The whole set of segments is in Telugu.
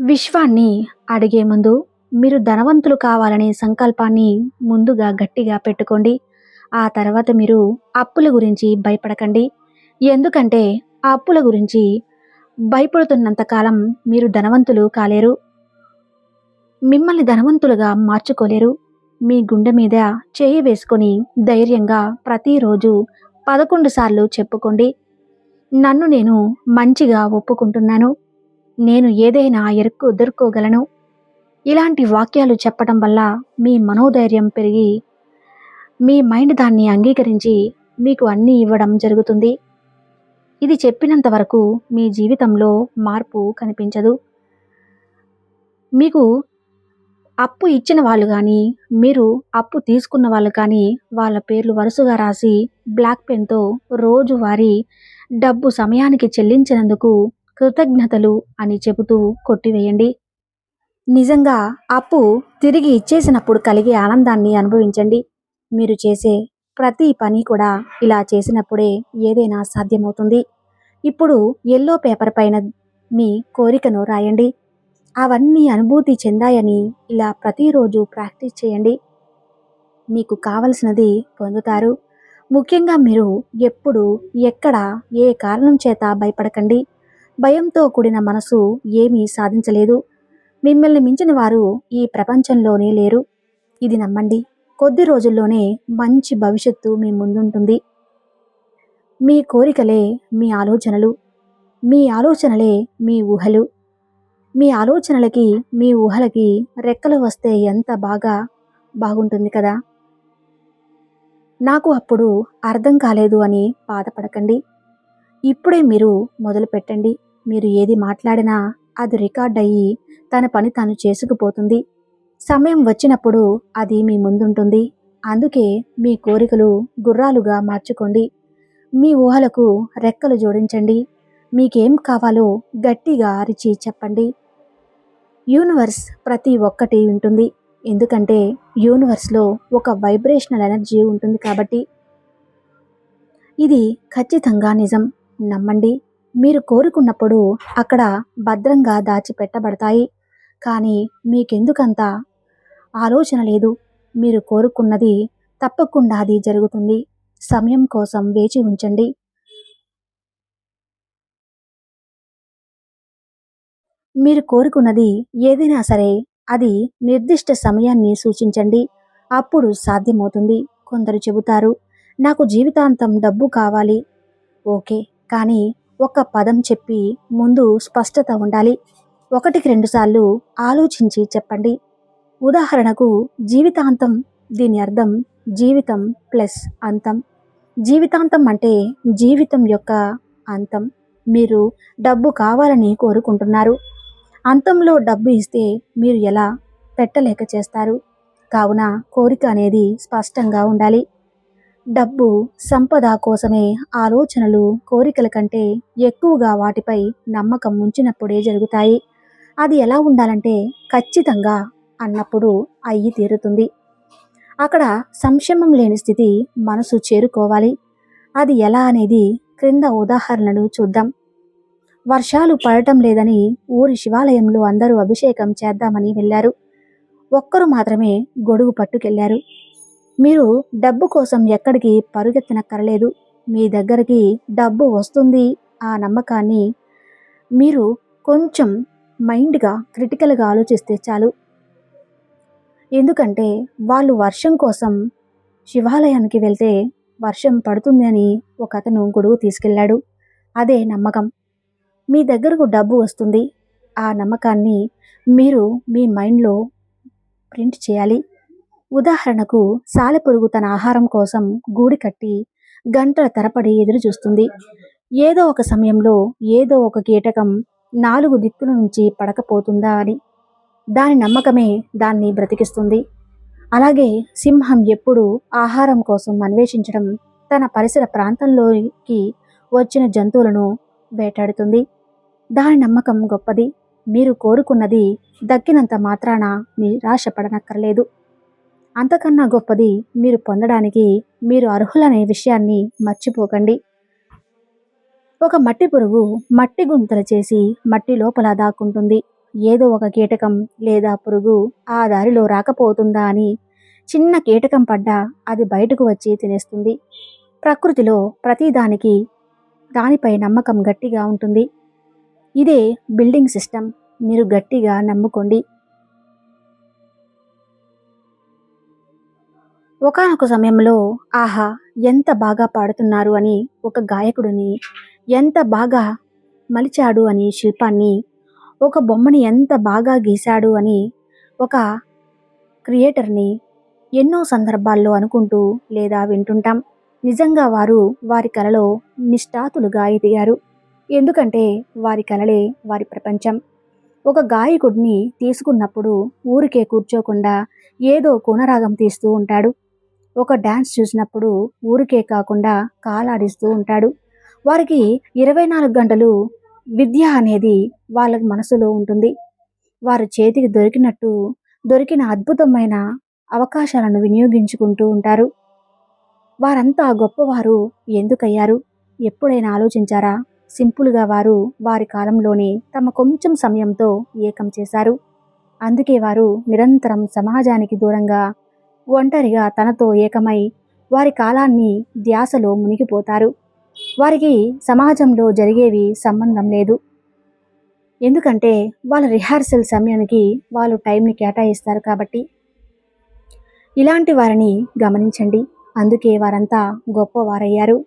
విశ్వాన్ని అడిగే ముందు మీరు ధనవంతులు కావాలనే సంకల్పాన్ని ముందుగా గట్టిగా పెట్టుకోండి. ఆ తర్వాత మీరు అప్పుల గురించి భయపడకండి. ఎందుకంటే ఆ అప్పుల గురించి భయపడుతున్నంతకాలం మీరు ధనవంతులు కాలేరు. మిమ్మల్ని ధనవంతులుగా మార్చుకోలేరు. మీ గుండె మీద చేయి వేసుకొని ధైర్యంగా ప్రతిరోజు పదకొండు సార్లు చెప్పుకోండి. నన్ను నేను మంచిగా ఒప్పుకుంటున్నాను. నేను ఏదైనా ఎరుక్కు ఎదుర్కోగలను ఇలాంటి వాక్యాలు చెప్పడం వల్ల మీ మనోధైర్యం పెరిగి మీ మైండ్ దాన్ని అంగీకరించి మీకు అన్నీ ఇవ్వడం జరుగుతుంది. ఇది చెప్పినంత వరకు మీ జీవితంలో మార్పు కనిపించదు. మీకు అప్పు ఇచ్చిన వాళ్ళు కానీ మీరు అప్పు తీసుకున్న వాళ్ళు కానీ వాళ్ళ పేర్లు వరుసగా రాసి బ్లాక్ పెన్తో రోజువారీ డబ్బు సమయానికి చెల్లించినందుకు కృతజ్ఞతలు అని చెబుతూ కొట్టివేయండి. నిజంగా అప్పు తిరిగి ఇచ్చేసినప్పుడు కలిగే ఆనందాన్ని అనుభవించండి. మీరు చేసే ప్రతి పని కూడా ఇలా చేసినప్పుడే ఏదైనా సాధ్యమవుతుంది. ఇప్పుడు ఎల్లో పేపర్ పైన మీ కోరికను రాయండి. అవన్నీ అనుభూతి చెందాయని ఇలా ప్రతిరోజు ప్రాక్టీస్ చేయండి. మీకు కావలసినది పొందుతారు. ముఖ్యంగా మీరు ఎప్పుడు ఎక్కడ ఏ కారణం చేత భయపడకండి. భయంతో కూడిన మనసు ఏమీ సాధించలేదు. మిమ్మల్ని మించిన వారు ఈ ప్రపంచంలోనే లేరు. ఇది నమ్మండి. కొద్ది రోజుల్లోనే మంచి భవిష్యత్తు మీ ముందుంటుంది. మీ కోరికలే మీ ఆలోచనలు. మీ ఆలోచనలే మీ ఊహలు. మీ ఆలోచనలకి మీ ఊహలకి రెక్కలు వస్తే ఎంత బాగా బాగుంటుంది కదా? నాకు అప్పుడు అర్థం కాలేదు అని బాధపడకండి. ఇప్పుడే మీరు మొదలు పెట్టండి మీరు ఏది మాట్లాడినా అది రికార్డ్ అయ్యి తన పని తాను చేసుకుపోతుంది. సమయం వచ్చినప్పుడు అది మీ ముందుంటుంది. అందుకే మీ కోరికలు గుర్రాలుగా మార్చుకోండి. మీ ఊహలకు రెక్కలు జోడించండి. మీకేం కావాలో గట్టిగా అరిచి చెప్పండి. యూనివర్స్ ప్రతి ఒక్కటి ఉంటుంది. ఎందుకంటే యూనివర్స్లో ఒక వైబ్రేషనల్ ఎనర్జీ ఉంటుంది కాబట్టి. ఇది ఖచ్చితంగా నిజం. నమ్మండి. మీరు కోరుకున్నప్పుడు అక్కడ భద్రంగా దాచిపెట్టబడతాయి. కానీ మీకెందుకంత? ఆలోచన లేదు. మీరు కోరుకున్నది తప్పకుండా అది జరుగుతుంది. సమయం కోసం వేచి ఉంచండి. మీరు కోరుకున్నది ఏదైనా సరే అది నిర్దిష్ట సమయాన్ని సూచించండి. అప్పుడు సాధ్యమవుతుంది కొందరు చెబుతారు నాకు జీవితాంతం డబ్బు కావాలి. ఓకే కానీ ఒక పదం చెప్పి ముందు స్పష్టత ఉండాలి. ఒకటికి రెండుసార్లు ఆలోచించి చెప్పండి. ఉదాహరణకు జీవితాంతం దీని అర్థం జీవితం ప్లస్ అంతం. జీవితాంతం అంటే జీవితం యొక్క అంతం. మీరు డబ్బు కావాలని కోరుకుంటున్నారు. అంతంలో డబ్బు ఇస్తే మీరు ఎలా పెట్టలేక చేస్తారు? కావున కోరిక అనేది స్పష్టంగా ఉండాలి. డబ్బు సంపద కోసమే ఆలోచనలు కోరికల కంటే ఎక్కువగా వాటిపై నమ్మకం ఉంచినప్పుడే జరుగుతాయి. అది ఎలా ఉండాలంటే ఖచ్చితంగా అన్నప్పుడు అయ్యి తీరుతుంది. అక్కడ సంక్షేమం లేని స్థితి మనసు చేరుకోవాలి. అది ఎలా అనేది క్రింద ఉదాహరణలు చూద్దాం. వర్షాలు పడటం లేదని ఊరి శివాలయంలో అందరూ అభిషేకం చేద్దామని వెళ్ళారు. ఒక్కరు మాత్రమే గొడుగు పట్టుకెళ్ళారు. మీరు డబ్బు కోసం ఎక్కడికి పరుగెత్తనక్కరలేదు మీ దగ్గరికి డబ్బు వస్తుంది ఆ నమ్మకాన్ని మీరు కొంచెం మైండ్గా క్రిటికల్గా ఆలోచిస్తే చాలు. ఎందుకంటే వాళ్ళు వర్షం కోసం శివాలయానికి వెళ్తే వర్షం పడుతుంది అని ఒక అతను గొడుగు తీసుకెళ్ళాడు. అదే నమ్మకం. మీ దగ్గరకు డబ్బు వస్తుంది. ఆ నమ్మకాన్ని మీరు మీ మైండ్లో ప్రింట్ చేయాలి. ఉదాహరణకు సాలెపురుగు తన ఆహారం కోసం గూడి కట్టి గంటల తరబడి ఎదురు చూస్తుంది ఏదో ఒక సమయంలో ఏదో ఒక కీటకం నాలుగు దిక్కుల నుంచి పడకపోతుందా అని. దాని నమ్మకమే దాన్ని బ్రతికిస్తుంది. అలాగే సింహం ఎప్పుడు ఆహారం కోసం అన్వేషించడం తన పరిసర ప్రాంతంలోకి వచ్చిన జంతువులను వేటాడుతుంది. దాని నమ్మకం గొప్పది. మీరు కోరుకున్నది దక్కినంత మాత్రాన నిరాశపడనక్కర్లేదు. అంతకన్నా గొప్పది మీరు పొందడానికి మీరు అర్హులనే విషయాన్ని మర్చిపోకండి. ఒక మట్టి పురుగు మట్టి గుంతలు చేసి మట్టి లోపల దాక్కుంటుంది. ఏదో ఒక కీటకం లేదా పురుగు ఆ దారిలో రాకపోతుందా అని చిన్న కీటకం పడ్డా అది బయటకు వచ్చి తినేస్తుంది. ప్రకృతిలో ప్రతిదానికి దానిపై నమ్మకం గట్టిగా ఉంటుంది. ఇదే బిల్డింగ్ సిస్టమ్. మీరు గట్టిగా నమ్ముకోండి. ఒకానొక సమయంలో ఆహా ఎంత బాగా పాడుతున్నారు అని ఒక గాయకుడిని ఎంత బాగా మలిచాడు అని శిల్పాన్ని ఒక బొమ్మని ఎంత బాగా గీశాడు అని ఒక క్రియేటర్ని ఎన్నో సందర్భాల్లో అనుకుంటూ లేదా వింటుంటాం. నిజంగా వారు వారి కళలో నిష్ఠాతులుగా ఎదిగారు. ఎందుకంటే వారి కళలే వారి ప్రపంచం. ఒక గాయకుడిని తీసుకున్నప్పుడు ఊరికే కూర్చోకుండా ఏదో కుణరాగం తీస్తూ ఉంటాడు. ఒక డ్యాన్స్ చూసినప్పుడు ఊరికే కాకుండా కాలాడిస్తూ ఉంటాడు. వారికి ఇరవై నాలుగు గంటలు విద్య అనేది వాళ్ళ మనసులో ఉంటుంది. వారి చేతికి దొరికినట్టు దొరికిన అద్భుతమైన అవకాశాలను వినియోగించుకుంటూ ఉంటారు. వారంతా గొప్పవారు ఎందుకయ్యారు? ఎప్పుడైనా ఆలోచించారా? సింపుల్గా వారు వారి కాలంలోనే తమ కొంచెం సమయంతో ఏకం చేశారు. అందుకే వారు నిరంతరం సమాజానికి దూరంగా ఒంటరిగా తనతో ఏకమై వారి కాలాన్ని ధ్యాసలో మునిగిపోతారు. వారికి సమాజంలో జరిగేవి సంబంధం లేదు. ఎందుకంటే వాళ్ళ రిహార్సల్ సమయానికి వాళ్ళు టైంని కేటాయిస్తారు కాబట్టి. ఇలాంటి వారిని గమనించండి. అందుకే వారంతా గొప్పవారయ్యారు.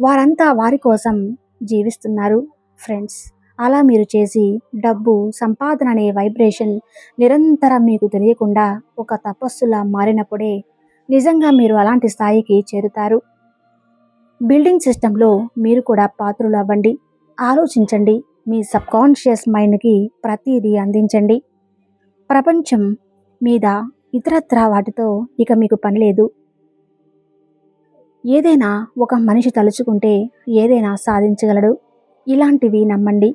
వారంతా వారి కోసం జీవిస్తున్నారు ఫ్రెండ్స్. అలా మీరు చేసి డబ్బు సంపాదన అనే వైబ్రేషన్ నిరంతరం మీకు తెలియకుండా ఒక తపస్సులా మారినప్పుడే నిజంగా మీరు అలాంటి స్థాయికి చేరుతారు. బిల్డింగ్ సిస్టంలో మీరు కూడా పాత్రలు అవ్వండి ఆలోచించండి. మీ సబ్కాన్షియస్ మైండ్కి ప్రతిదీ అందించండి. ప్రపంచం మీద ఇతరత్రా వాటితో ఇక మీకు పని లేదు. ఏదైనా ఒక మనిషి తలుచుకుంటే ఏదైనా సాధించగలడు. ఇలాంటివి నమ్మండి.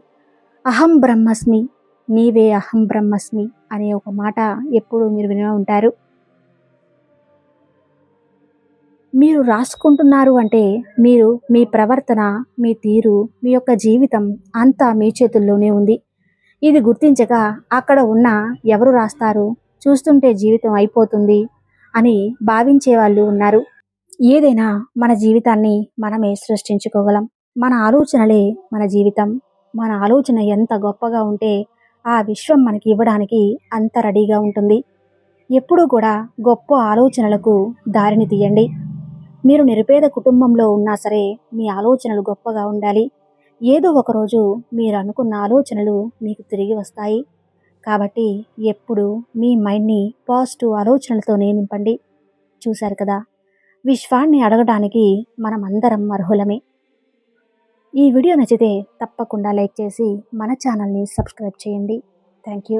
అహం బ్రహ్మస్మి నీవే అహం బ్రహ్మస్మి అనే ఒక మాట ఎప్పుడూ మీరు వినే ఉంటారు. మీరు రాసుకుంటున్నారు అంటే మీరు మీ ప్రవర్తన మీ తీరు మీ యొక్క జీవితం అంతా మీ చేతుల్లోనే ఉంది. ఇది గుర్తించక అక్కడ ఉన్న ఎవరు రాస్తారు చూస్తుంటే జీవితం అయిపోతుంది అని భావించే వాళ్ళు ఉన్నారు. ఏదైనా మన జీవితాన్ని మనమే సృష్టించుకోగలం. మన ఆలోచనలే మన జీవితం. మన ఆలోచన ఎంత గొప్పగా ఉంటే ఆ విశ్వం మనకి ఇవ్వడానికి అంత రెడీగా ఉంటుంది. ఎప్పుడూ కూడా గొప్ప ఆలోచనలకు దారిని తీయండి. మీరు నిరుపేద కుటుంబంలో ఉన్నా సరే మీ ఆలోచనలు గొప్పగా ఉండాలి. ఏదో ఒకరోజు మీరు అనుకున్న ఆలోచనలు మీకు తిరిగి వస్తాయి. కాబట్టి ఎప్పుడు మీ మైండ్ని పాజిటివ్ ఆలోచనలతోనే నింపండి. చూశారు కదా? విశ్వాన్ని అడగడానికి మనం అందరం అర్హులమే. ఈ వీడియో నచ్చితే తప్పకుండా లైక్ చేసి మన ఛానల్ని సబ్స్క్రైబ్ చేయండి. Thank you.